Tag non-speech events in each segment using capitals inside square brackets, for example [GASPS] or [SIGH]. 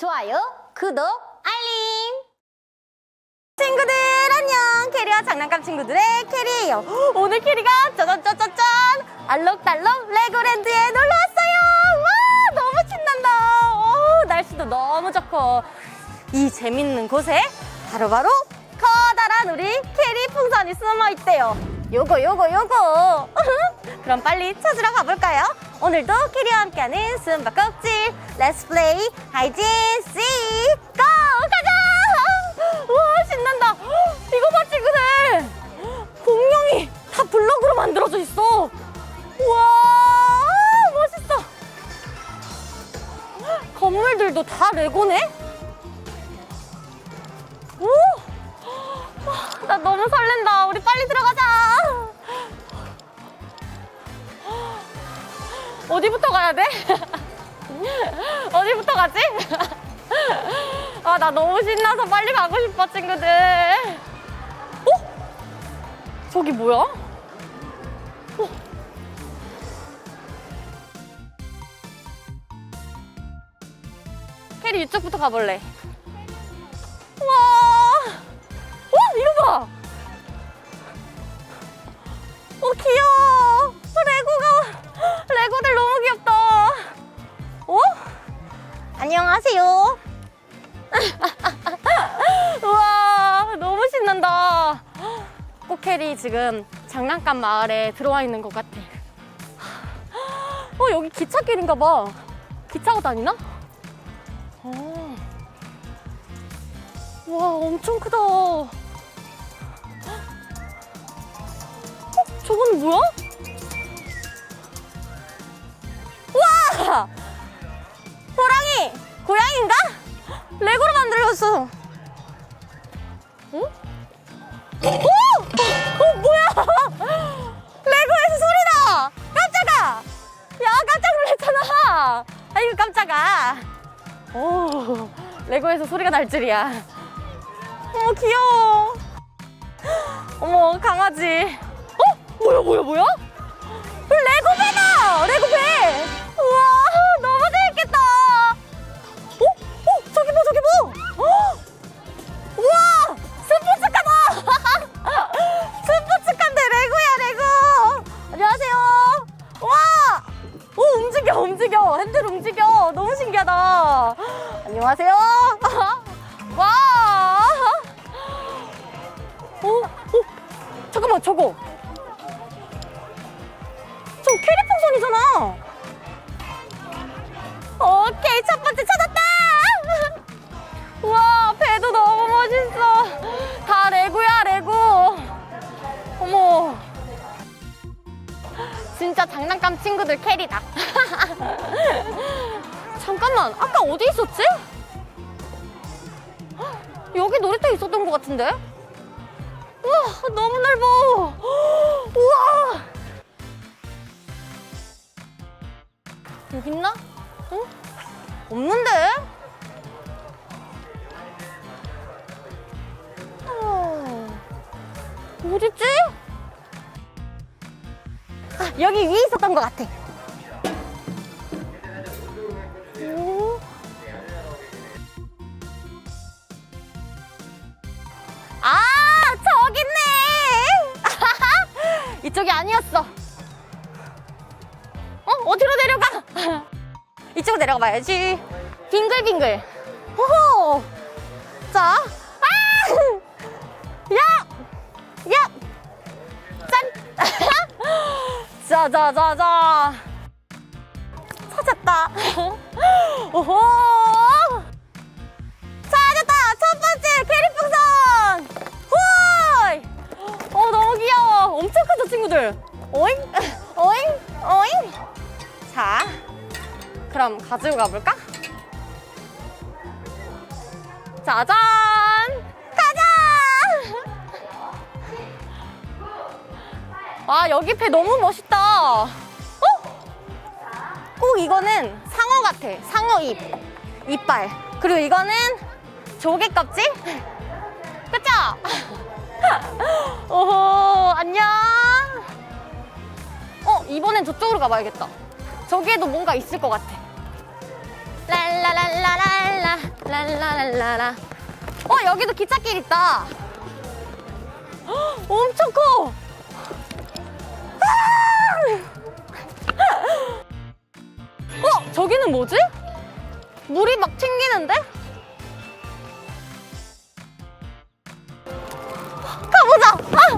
좋아요, 구독, 알림. 친구들 안녕. 캐리와 장난감 친구들의 캐리예요. 헉, 오늘 캐리가 짜잔짜잔짠 알록달록 레고랜드에 놀러 왔어요. 와 너무 신난다. 오, 날씨도 너무 좋고 이 재밌는 곳에 바로바로 커다란 우리 캐리 풍선이 숨어 있대요. 요거 요거 요거. [LAUGHS] 그럼 빨리 찾으러 가볼까요? 오늘도 캐리와 함께하는 숨바꼭질. 렛츠 플레이 하이진 씨 고! 가자! 우와 신난다. 헉, 이거 봐 친구들. 공룡이 다 블럭으로 만들어져 있어. 우와 멋있어. 건물들도 다 레고네? 오! 와, 나 너무 설렌다. 우리 빨리 들어가자 어디부터 가야 돼? [LAUGHS] 어디부터 가지? [LAUGHS] 아, 나 너무 신나서 빨리 가고 싶어, 친구들. 어? 저기 뭐야? 어? 캐리 이쪽부터 가볼래. 지금 장난감 마을에 들어와 있는 것 같아. 어, 여기 기찻길인가 봐. 기차가 다니나? 어. 와, 엄청 크다. 어, 저건 뭐야? 와! 호랑이! 고양인가? 레고로 만들었어. 어? 오! 아! 아이고, 깜짝아. 오, 레고에서 소리가 날 줄이야. 어머, 귀여워. 어머, 강아지. 어? 뭐야, 뭐야, 뭐야? 레고 배다! 레고 움직여! 핸들 움직여! 너무 신기하다! 안녕하세요! [LAUGHS] 와! 오, 오, 잠깐만, 저거! 저 캐리 풍선이잖아. 오케이 첫 번째 찾았다. [LAUGHS] 우와 배도 너무 멋있어. 다 레고야 레고. 어머. 진짜 장난감 친구들 캐리다. [LAUGHS] 잠깐만 아까 어디 있었지? [GASPS] 여기 놀이터 있었던 것 같은데? 우와 너무 넓어. [GASPS] 우와. 여기 있나? 응? 없는데? 여기 위에 있었던 것 같아. 오. 아, 저기 있네! [LAUGHS] 이쪽이 아니었어. 어? 어디로 내려가? [LAUGHS] 이쪽으로 내려가 봐야지. 빙글빙글. 호호! 자, [LAUGHS] 자, 자, 자, 자. 찾았다. 오호! 찾았다! 첫 번째 캐리풍선! 호이! 어, 너무 귀여워. 엄청 크죠, 친구들? 오잉? [LAUGHS] 오잉? 오잉? 자, 그럼 가지고 가볼까? 짜잔! 가자! 와, [LAUGHS] 여기 배 너무 멋있다. 어? 꼭 이거는 상어 같아. 상어 입. 이빨. 그리고 이거는 조개 껍질? [LAUGHS] 그쵸? [LAUGHS] 오호, 안녕. 어, 이번엔 저쪽으로 가봐야겠다. 저기에도 뭔가 있을 것 같아. 랄라랄라랄라. 랄라랄라라. 어, 여기도 기찻길 있다. 헉, [GASPS] 엄청 커. 아! 어, 저기는 뭐지? 물이 막 튕기는데? 가보자. 아!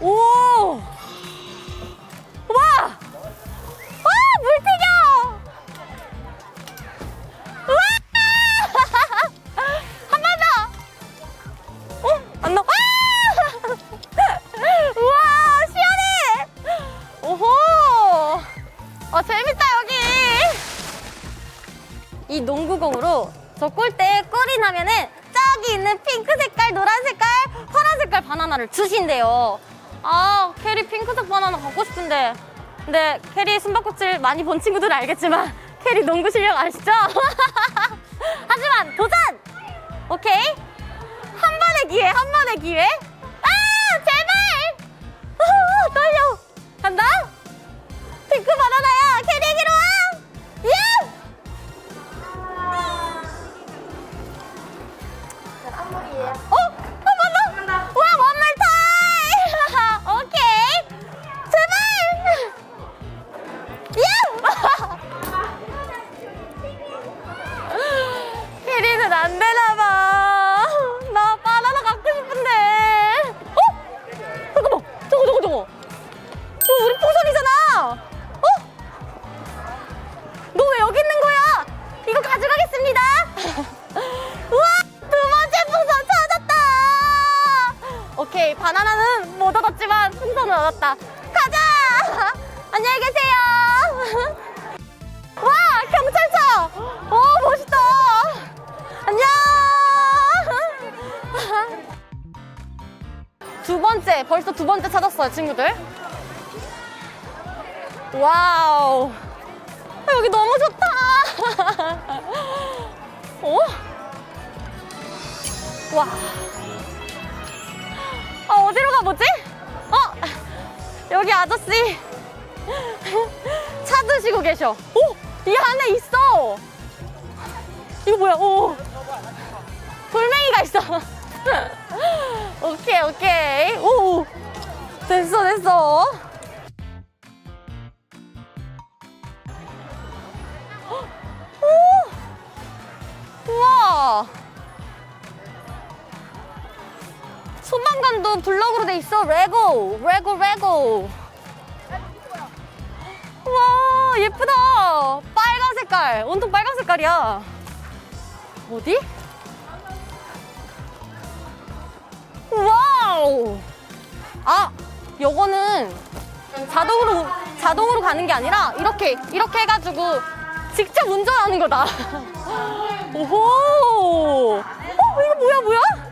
오. 싶은데. 근데 캐리 숨바꼭질 많이 본 친구들은 알겠지만 캐리 농구 실력 아시죠? [LAUGHS] 하지만 도전! 오케이? 한 번의 기회, 한 번의 기회. 얻었다. 가자. [LAUGHS] 안녕히 계세요. [LAUGHS] 와, 경찰차. 오, 멋있다. 안녕. [LAUGHS] 두 번째, 벌써 두 번째 찾았어요, 친구들. 와우. 아, 여기 너무 좋다. 어? 와. 아, 어디로 가보지? 어? 여기 아저씨. 차 드시고 계셔. 오! 이 안에 있어! 이거 뭐야, 오. 돌멩이가 있어. [LAUGHS] 오케이, 오케이. 오! 됐어, 됐어. 소방관도 블럭으로 돼 있어. 레고, 레고, 레고. 와 예쁘다. 빨간 색깔. 온통 빨간 색깔이야. 어디? 와우. 아, 요거는 자동으로 자동으로 가는 게 아니라 이렇게 이렇게 해가지고 직접 운전하는 거다. [LAUGHS] 오호. 어 이거 뭐야 뭐야?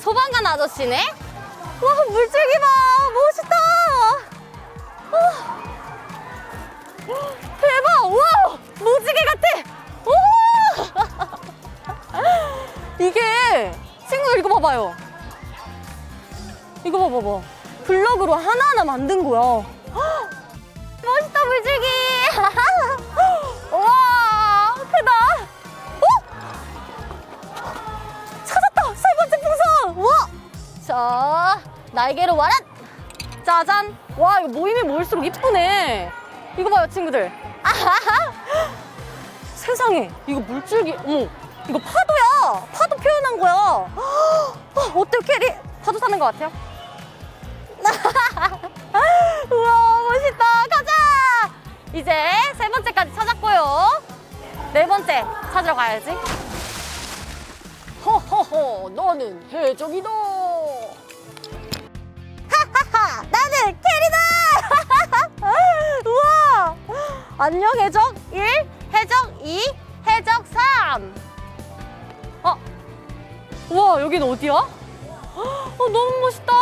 소방관 아저씨네. 와 물줄기 봐 멋있다. 어. 대박 와 무지개 같아. 오. [LAUGHS] 이게 친구들 이거 봐봐요. 이거 봐봐봐. 블럭으로 하나하나 만든 거야. 헉, [GASPS] 멋있다 물줄기. 날개로 와라. 짜잔. 와 이거 모임이 모일수록 이쁘네. 이거 봐요 친구들. 아하하. 세상에 이거 물줄기 어머 이거 파도야 파도 표현한 거야 어, 어때요 캐리 파도 타는 것 같아요? [LAUGHS] 우와 멋있다 가자 이제 세 번째까지 찾았고요 네 번째 찾으러 가야지 허허허 너는 해적이다 안녕 해적 1 해적 2 해적 3 어? 우와 여긴 어디야? 어 너무 멋있다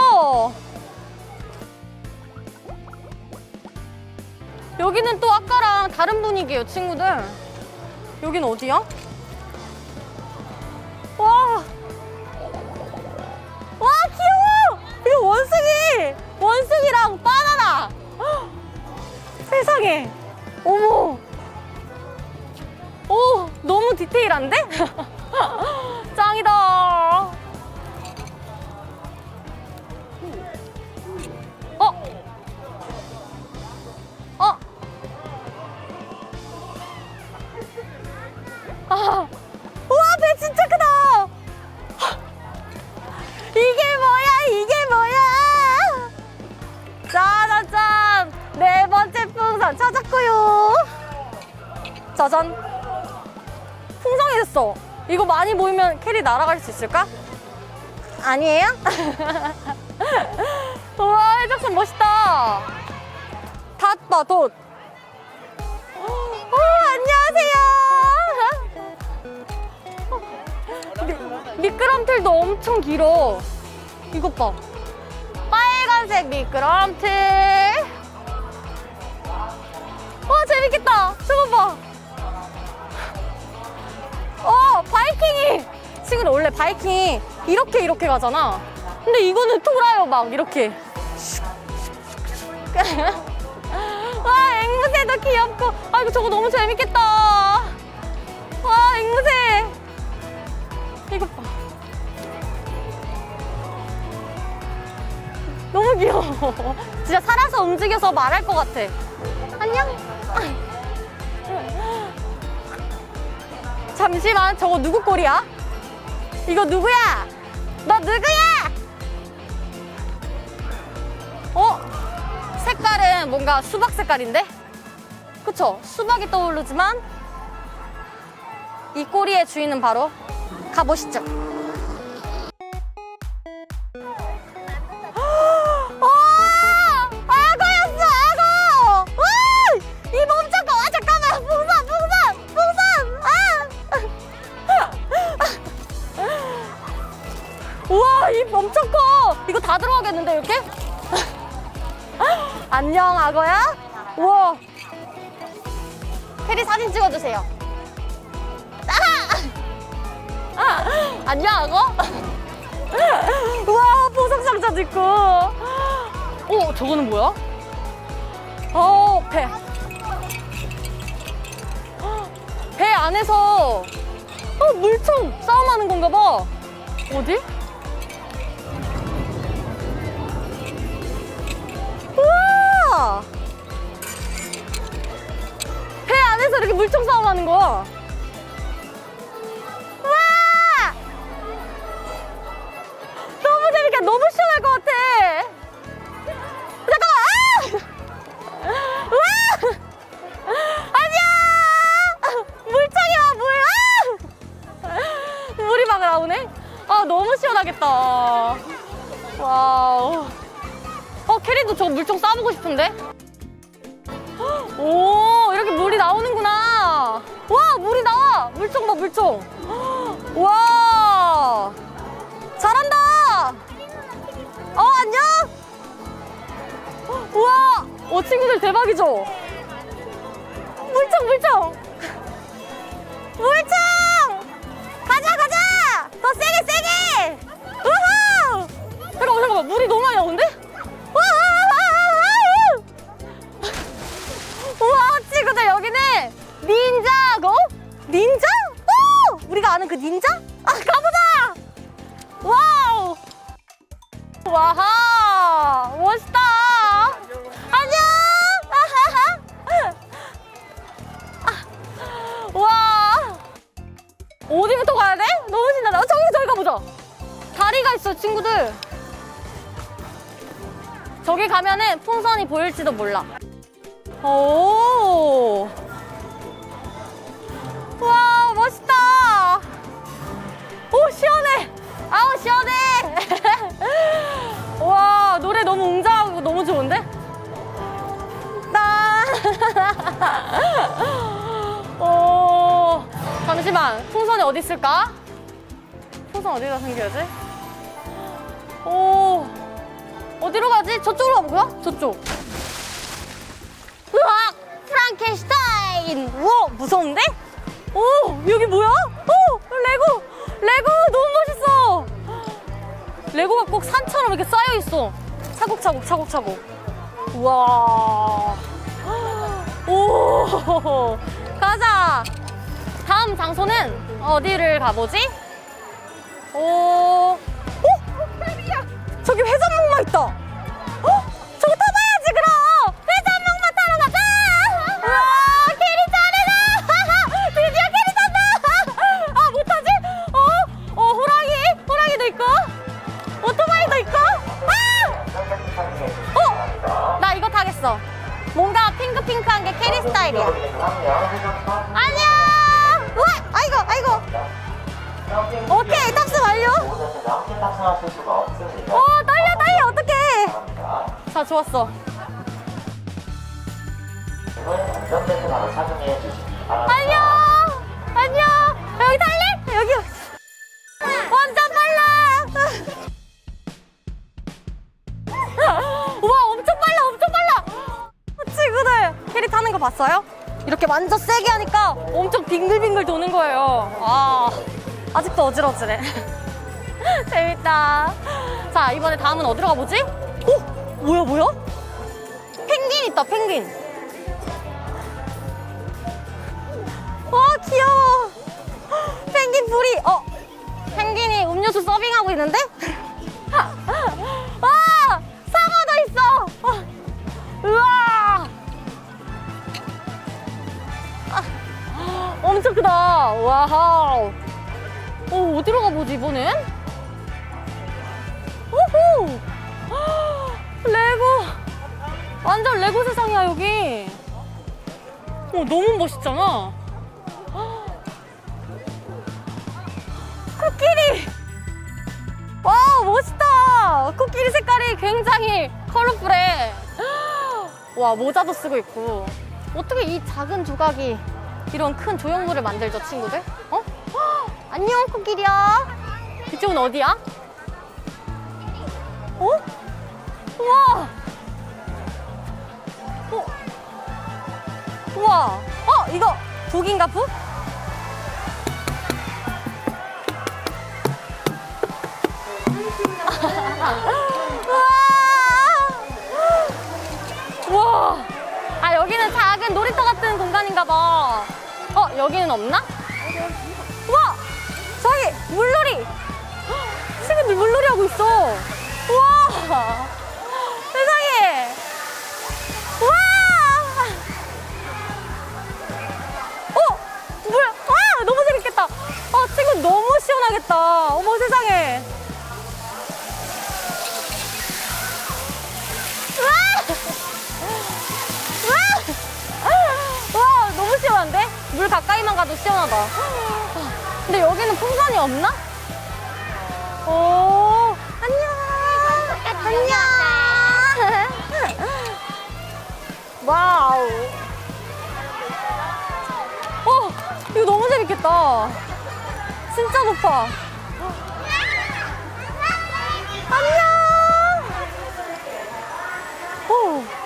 여기는 또 아까랑 다른 분위기예요 친구들 여긴 어디야? 와 와 귀여워! 이거 원숭이! 원숭이랑 바나나! 헉, 세상에! 어머! 오! 너무 디테일한데? [LAUGHS] 짱이다. 모이면 캐리 날아갈 수 있을까? 아니에요? [LAUGHS] 우와, 해적선 멋있다. 닷바 돛. 오, 안녕하세요. 미, 미끄럼틀도 엄청 길어. 이것 봐. 빨간색 미끄럼틀. 와, 재밌겠다. 저거 봐. 바이킹이! 친구들 원래 바이킹이 이렇게 이렇게 가잖아. 근데 이거는 돌아요, 막 이렇게. [LAUGHS] 와, 앵무새도 귀엽고. 아, 이거 저거 너무 재밌겠다. 와, 앵무새. 이것 봐. 너무 귀여워. [LAUGHS] 진짜 살아서 움직여서 말할 것 같아. 안녕. 잠시만, 저거 누구 꼴이야? 이거 누구야? 너 누구야? 어? 색깔은 뭔가 수박 색깔인데? 그쵸? 수박이 떠오르지만 이 꼬리의 주인은 바로 가보시죠. 다 들어가겠는데, 이렇게? [LAUGHS] 안녕, 악어야? 우와. 캐리 사진 찍어주세요. 아! 아! 안녕, 악어? [LAUGHS] 우와, 보석 상자도 있고. 어, 저거는 뭐야? 어, 배. 배 안에서 어, 물총 싸움하는 건가 봐. 어디? 배 안에서 이렇게 물총 싸움하는 거야. 물총, 저기 가면은 풍선이 보일지도 몰라. 오! 와, 멋있다! 오, 시원해! 아우, 시원해! [LAUGHS] 와, 노래 너무 웅장하고 너무 좋은데? 나! [LAUGHS] 오, 잠시만. 풍선이 어디 있을까? 풍선 어디다 생겨야지? 오, 어디로 가지? 저쪽으로 가볼까? 저쪽. 으악! 프랑켄슈타인! 우와, 무서운데? 오, 여기 뭐야? 오, 레고! 레고 너무 멋있어! 레고가 꼭 산처럼 이렇게 쌓여 있어. 차곡차곡 차곡차곡. 우와. 오, 가자. 다음 장소는 어디를 가보지? 오, 어? 저기 회전목마 있다. 좋았어. 안녕. 안녕. 여기 탈래? 여기. 완전 빨라. 우와, 엄청 빨라, 엄청 빨라. 친구들, 캐리 타는 거 봤어요? 이렇게 완전 세게 하니까 엄청 빙글빙글 도는 거예요. 아, 아직도 어지러지네. [LAUGHS] 재밌다. 자, 이번에 다음은 어디로 가보지? 오! 뭐야, 뭐야? 펭귄 있다, 펭귄. 와, 귀여워. 펭귄 불이, 어, 펭귄이 음료수 서빙하고 있는데? 와! 상어도 있어! 어, 우와! 아, 엄청 크다. 와우. 오, 어디로 가보지, 이번엔? 완전 레고 세상이야, 여기. 어, 너무 멋있잖아. [GASPS] 코끼리! 와, 멋있다! 코끼리 색깔이 굉장히 컬러풀해. [GASPS] 와, 모자도 쓰고 있고. 어떻게 이 작은 조각이 이런 큰 조형물을 만들죠, 친구들? 어? [GASPS] 안녕, 코끼리야. 이쪽은 어디야? 어? 우와! 우와! 어, 이거 북인가 북? [LAUGHS] 우와! 아, 여기는 작은 놀이터 같은 공간인가 봐. 어, 여기는 없나? 우와! 저기 물놀이! [GASPS] 친구들 물놀이 하고 있어. 우와! 시원하겠다. 어머 세상에. 와! 와, 너무 시원한데? 물 가까이만 가도 시원하다. 근데 여기는 풍선이 없나? 오, 안녕. 안녕. 와우. 어, 이거 너무 재밌겠다. 진짜 높아. 안녕. 오.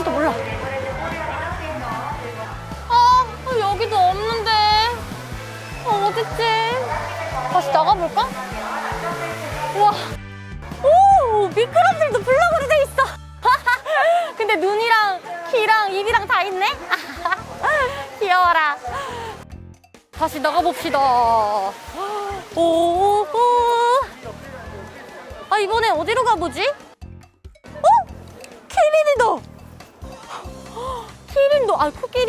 있을지도 몰라 아, 어, 여기도 없는데. 어, 어딨지? 다시 나가볼까? 우와. 오, 미끄럼틀도 블럭으로 돼 있어. [LAUGHS] 근데 눈이랑 귀랑 입이랑 다 있네? [LAUGHS] 귀여워라. 다시 나가봅시다. [GASPS] 오, 오. 아, 이번엔 어디로 가보지?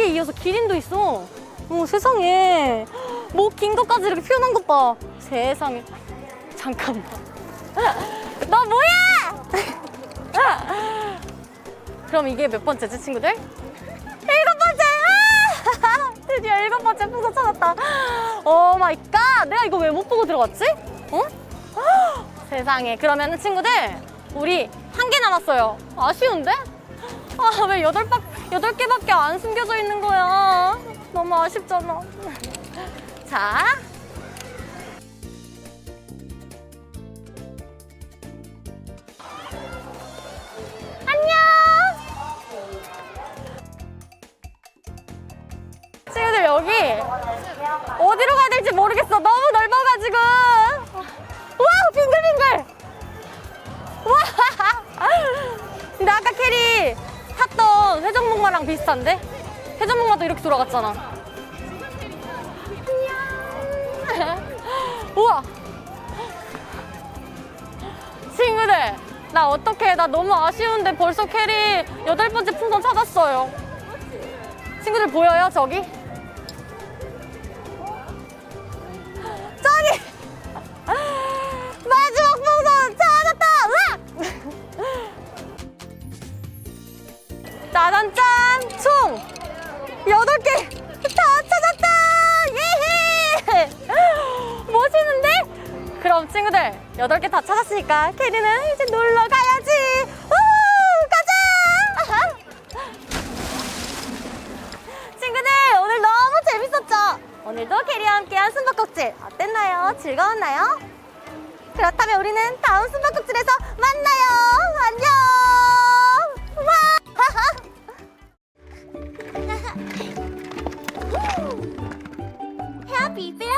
코끼리에 이어서 기린도 있어. 어 세상에 목 긴 것까지 이렇게 표현한 것 봐. 세상에 잠깐만. [LAUGHS] 너 뭐야? [LAUGHS] 그럼 이게 몇 번째지 친구들? 일곱 번째. 아! [LAUGHS] 드디어 일곱 번째 풍선 찾았다. 오 마이 갓. 내가 이거 왜 못 보고 들어갔지? 어? [GASPS] 세상에 그러면 친구들 우리 한 개 남았어요. 아쉬운데? [GASPS] 아, 왜 여덟 박, 여덟 개밖에 안 숨겨져 있는 거야? 너무 아쉽잖아. [LAUGHS] 자. 안녕. 친구들 여기 어디로 가야 될지 모르겠어. 너무 넓어가지고. 와 빙글빙글. 와. [LAUGHS] 근데 아까 캐리 탔던 회전목마랑 비슷한데? 회전목마도 이렇게 돌아갔잖아. [LAUGHS] 우와. 친구들, 나 어떡해. 나 너무 아쉬운데 벌써 캐리 여덟 번째 풍선 찾았어요. 친구들 보여요? 저기! 짜잔짠! 총! 여덟 개! 다 찾았다! 예헤! [LAUGHS] 멋있는데? 그럼 친구들, 여덟 개 다 찾았으니까 캐리는 이제 놀러 가야지! 우후! 가자! 친구들, 오늘 너무 재밌었죠? 오늘도 캐리와 함께한 숨바꼭질 어땠나요? 즐거웠나요? 그렇다면 우리는 다음 숨바꼭질에서 만나요! 안녕! Happy Family!